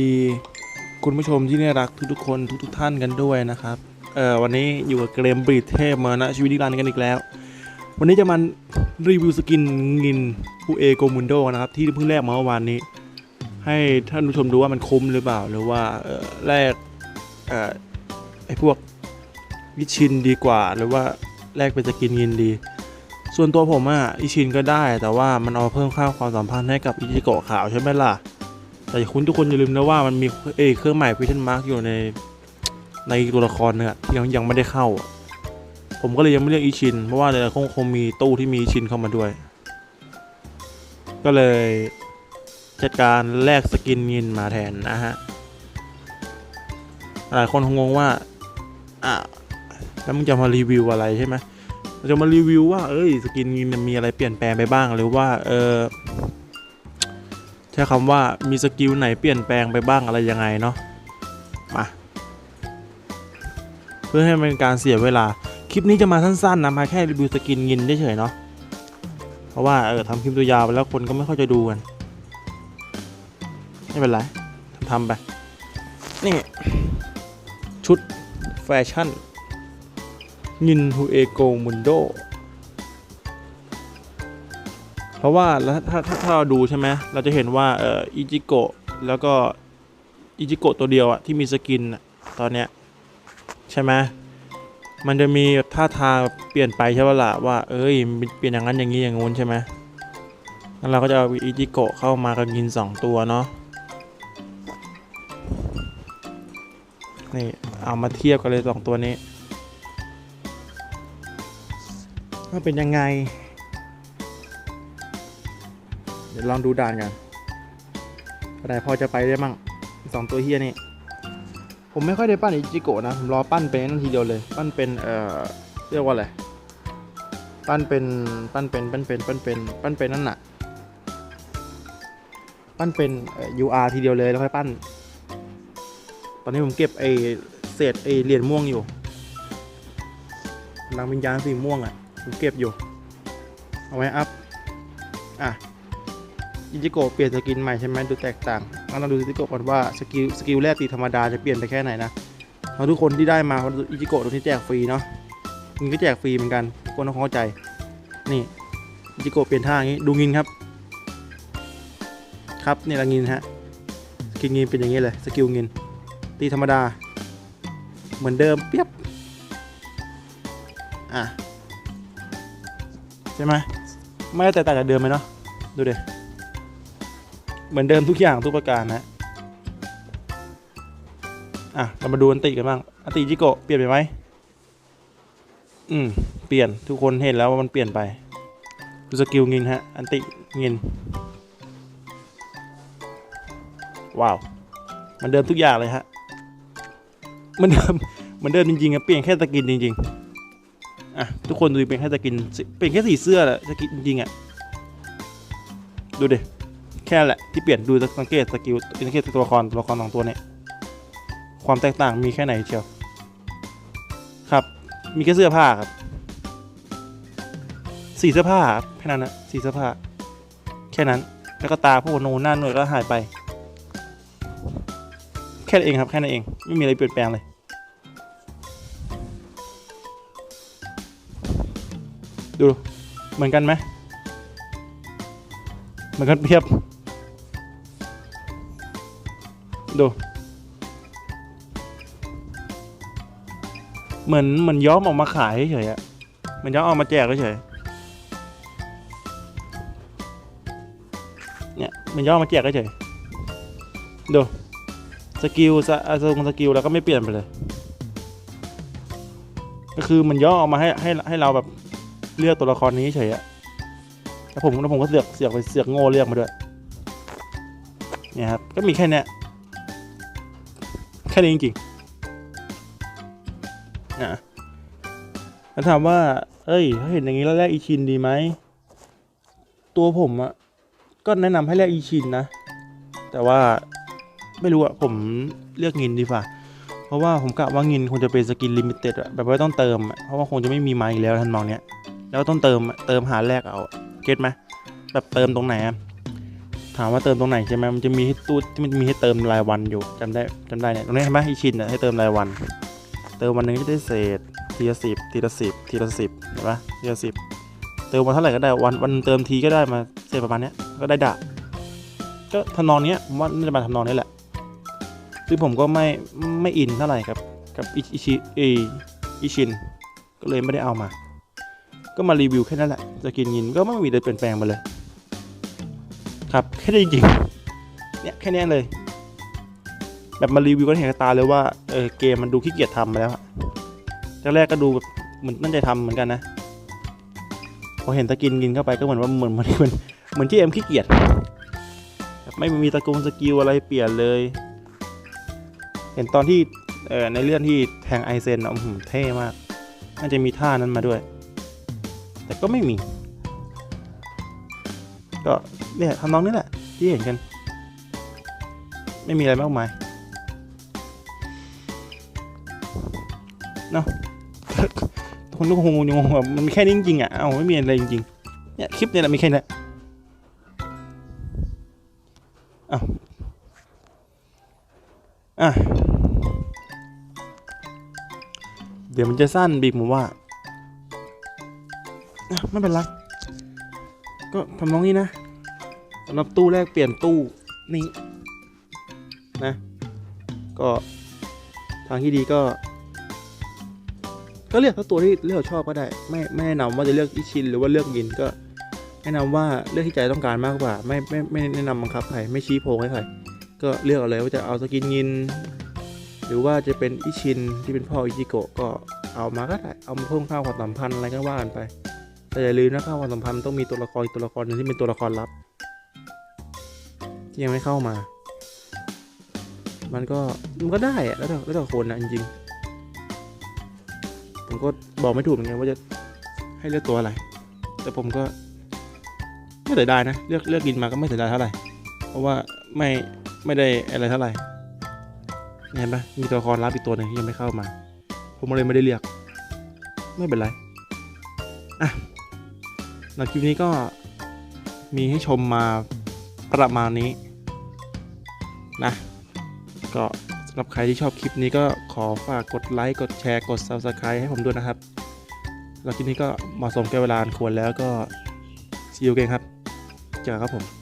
ดีคุณผู้ชมที่น่ารักทุกๆคนทุกๆท่านกันด้วยนะครับ เอ่อวันนี้อยู่กับเกมบรีดเทพมานะชีวิตนิรันดร์กันอีกแล้ว วันนี้จะมารีวิวสกินงินอูเอโกมุนโดนะครับ ที่เพิ่งแลกมาเมื่อวานนี้ ให้ท่านผู้ชมดูว่ามันคุ้มหรือเปล่าหรือว่าเออแลกเอ่อไอพวกวิชินดีกว่า หรือว่าแลกเป็นสกินงินดี ส่วนตัวผมอะอิชินก็ได้ แต่ว่ามันเอาเพิ่มค่าความสัมพันธ์ให้กับอิจิโกะขาวใช่ไหมล่ะ แต่คุณทุกคนอย่าลืมนะว่ามันมีเอเครื่องหมายพิทันมาร์กอยู่ในในตัวละครเนี่ยที่ยังยังไม่ได้เข้า ผมก็เลยยังไม่เรียกอิชิน เพราะว่าเดี๋ยวคงคงมีตู้ที่มีชินเข้ามาด้วย ก็เลยจัดการแลกสกินยินมาแทนนะฮะหลายคนคงงงว่าอะแล้วมึงจะมารีวิวอะไรใช่ไหมจะมารีวิวว่า เอ้ย สกินยินมีอะไรเปลี่ยนแปลงไปบ้างหรือว่าเออ ช้คำว่ามีสกิลไหนเปลี่ยนแปลงไปบ้างอะไรยังไงเนาะมาเพื่อให้มันเป็นการเสียเวลา คลิปนี้จะมาสั้นๆนะมาแค่รีวิวสกินยินเฉยๆเนาะเพราะว่าเออทำคลิปตัวยาวไปแล้วคนก็ไม่ค่อยจะดูกันไม่เป็นไรทำไป นี่ ชุดแฟชั่นยินฮูเอโกมุนโด เพราะว่าแล้วถ้าถ้าถ้าเราดูใช่ไหมเราจะเห็นว่าเอออิจิโกะแล้วก็อิจิโกะตัวเดียวอะที่มีสกินตอนเนี้ยใช่ไหมมันจะมีท่าทางเปลี่ยนไปใช่ป่ะล่ะว่าเอ้ยเปลี่ยนอย่างนั้นอย่างนี้อย่างงู้นใช่ไหมงั้นเราก็จะเอาอิจิโกะเข้ามากันยินสองตัวเนาะนี่เอามาเทียบกันเลยสองตัวนี้ว่าเป็นยังไง เดี๋ยวลองดูด่านกันอะไรพอจะไปได้มั่งสองตัวเฮียนี่ ผมไม่ค่อยได้ปั้นอิจิโกะนะ ผมรอปั้นเป็นนั่นทีเดียวเลย ปั้นเป็นเอ่อเรียกว่าอะไร ปั้นเป็น ปั้นเป็น ปั้นเป็น ปั้นเป็น ปั้นเป็นนั่นน่ะ ปั้นเป็นเอ่อ UR ทีเดียวเลยแล้วค่อยปั้น ตอนนี้ผมเก็บไอเศษไอเหรียญม่วงอยู่พลังวิญญาณสีม่วงอะ ผมเก็บอยู่ เอาไว้อัพ อะ อิจิโกะเปลี่ยนสกินใหม่ใช่ไหมดูแตกต่างงั้นเราดูอิจิโกะก่อนว่าสกิลสกิลแรกตีธรรมดาจะเปลี่ยนไปแค่ไหนนะเราทุกคนที่ได้มาอิจิโกะตัวนี้แจกฟรีเนาะงินก็แจกฟรีเหมือนกันคนต้องเข้าใจ นี่อิจิโกะเปลี่ยนท่าอย่างนี้ดูงินครับ ครับนี่ละงินฮะสกิลงินเป็นอย่างนี้เลยสกิลงิน ตีธรรมดา เหมือนเดิมเปียบอะใช่ไหมไม่ได้แตกต่างจากเดิมไหมเนาะดูเดิ เหมือนเดิมทุกอย่างทุกประการนะอะเรามาดูอันติกันบ้างอันติจิโกะเปลี่ยนไปไหมอืมเปลี่ยนทุกคนเห็นแล้วว่ามันเปลี่ยนไปดูสกิลงินฮะอันติงินว้าวมันเดิมทุกอย่างเลยฮะมันเดิมมันเดิมจริงๆอะเปลี่ยนแค่สกินจริงๆอะทุกคนดูเปลี่ยนแค่สกินเปลี่ยนแค่สีเสื้อแหละสกินจริงๆอะดูดิ แค่แหละที่เปลี่ยนดูสังเกตสกิลสังเกตตัวละครตัวละครสองตัวเนี้ยความแตกต่างมีแค่ไหนเชียวครับ มีแค่เสื้อผ้าครับสีเสื้อผ้าครับแค่นั้นนะสีเสื้อผ้า แค่นั้นแล้วก็ตาพวกโนหน้าหน่วยก็หายไป แค่นั้นเองครับแค่นั้นเองไม่มีอะไรเปลี่ยนแปลงเลยดูเหมือนกันไหมเหมือนกันเพียบ ดู เหมือนเหมือนย้อมออกมาขายเฉยอะเหมันย้อมออกมาแจกเฉยเนี่ยมันย้อมมาแจกเฉยดูสกิลสะสงสกิลแล้วก็ไม่เปลี่ยนไปเลย ก็คือมันย่อออกมาให้ให้ให้เราแบบเลือกตัวละครนี้เฉยอะแล้วผมแล้วผมก็เสือกเสือกไปเสือกโง่เลือกมาด้วย เนี่ยครับ ก็มีแค่เนี้ย ค่นี้จริงๆนะแล้วถามว่า เอ้ยถ้าเห็นอย่างนี้แล้วแลกอีชินดีไหม ตัวผมอะก็แนะนำให้แลกอีชินนะ แต่ว่าไม่รู้อะผมเลือกเงินดีกว่า เพราะว่าผมกะว่าเงินคงจะเป็นสกินลิมิเต็ดอะแบบว่าต้องเติม เพราะว่าคงจะไม่มีมาอีกแล้วทันมองเนี้ย แล้วต้องเติมเติมหาแลกเอา เก็ตไหมแบบเติมตรงไหนอะ ถามว่าเติมตรงไหนใช่ไหมมันจะมีให้ตู้ที่มันมีให้เติมรายวันอยู่จำได้จำได้เนี่ยตรงนี้เห็นไหมอีชินอะให้เติมรายวัน เติมวันหนึงก็จะได้เศษทีละสิบทีละสิบทีละสิบเห็นปะทีละสิบเติมมาเท่าไหร่ก็ได้วันวันเติมทีก็ได้มาเศษประมาณเนี้ยก็ได้ดะก็ทำนองเนี้ยผมว่าน่าจะมาทำนองนี้แหละซึ่งผมก็ไม่ไม่อินเท่าไหร่กับกับอิชิเออิชินก็เลยไม่ได้เอามา ก็มารีวิวแค่นั้นแหละจะกินยินก็ไม่มีอะไรเปลี่ยนแปลงไปเลย ครับแค่นี้จริงๆเนี่ยแค่เนี้ยเลย แบบมารีวิวก็เห็นตาเลยว่าเออเกมมันดูขี้เกียจทำมาแล้วอะแรกๆก็ดูแบบเหมือนตั้งใจทำเหมือนกันนะพอเห็นตะกินกินเข้าไปก็เหมือนว่าเหมือนเหมือนเหมือนที่เอ็มขี้เกียจแบบไม่มีตะกงสกิลอะไรเปลี่ยนเลย เห็นตอนที่เออในเรื่องที่แทงไอเซนอะอื้อหือเท่มากน่าจะมีท่านั้นมาด้วย แต่ก็ไม่มี ก็ เนี่ยทำนองนี้แหละ ที่เห็นกัน ไม่มีอะไรมากมายเนาะคนก็คงงงแบบมันมีแค่นี้จริงๆอะ เอาไม่มีอะไรจริงๆ เนี่ยคลิปเนี่ยแหละมีแค่นี้อ้าวอะเดี๋ยวมันจะสั้นบีบผมว่าอะไม่เป็นไร ก็ทำน้องนี้นะ สำหรับตู้แรกเปลี่ยนตู้นี้นะ ก็ทางที่ดีก็ ก็เลือกทั้งตัวที่เลือกชอบก็ได้ ไม่ไม่แนะนำว่าจะเลือกอิชินหรือว่าเลือกยินก็แนะนำว่าเลือกที่ใจต้องการมากกว่า ไม่ไม่ไม่แนะนำบังคับใครไม่ชี้โพงให้ใครก็เลือกเอาเลยว่าจะเอาสกินยิน หรือว่าจะเป็นอิชินที่เป็นพ่ออิจิโกะก็เอามาก็ได้เอามาเพิ่มค่าวความสัมพันธ์อะไรก็ว่ากันไป แต่อย่าลืมนะค่าวความสัมพันธ์ต้องมีตัวละครตัวละครหนึงที่เป็นตัวละครลับ ที่ยังไม่เข้ามา มันก็มันก็ได้อะแล้วแต่แล้วแต่คนนะจริงผมก็บอกไม่ถูกเหมือนกันว่าจะให้เลือกตัวอะไร แต่ผมก็ไม่เสียดายนะเลือกเลือกกินมาก็ไม่เสียดายเท่าไหร่ เพราะว่าไม่ไม่ได้อะไรเท่าไหร่เห็นปะมีตัวละครลับอีกตัวหนึ่งที่ยังไม่เข้ามา ผมเลยไม่ได้เลือกไม่เป็นไร อะหลังคลิปนี้ก็มีให้ชมมาประมาณนี้ นะก็สำหรับใครที่ชอบคลิปนี้ก็ขอฝากกดไลค์กดแชร์กด Subscribe ให้ผมด้วยนะครับแล้วคลิปนี้ก็เหมาะสมแก่เวลาควรแล้วก็ see you again ครับ เจอกันครับผม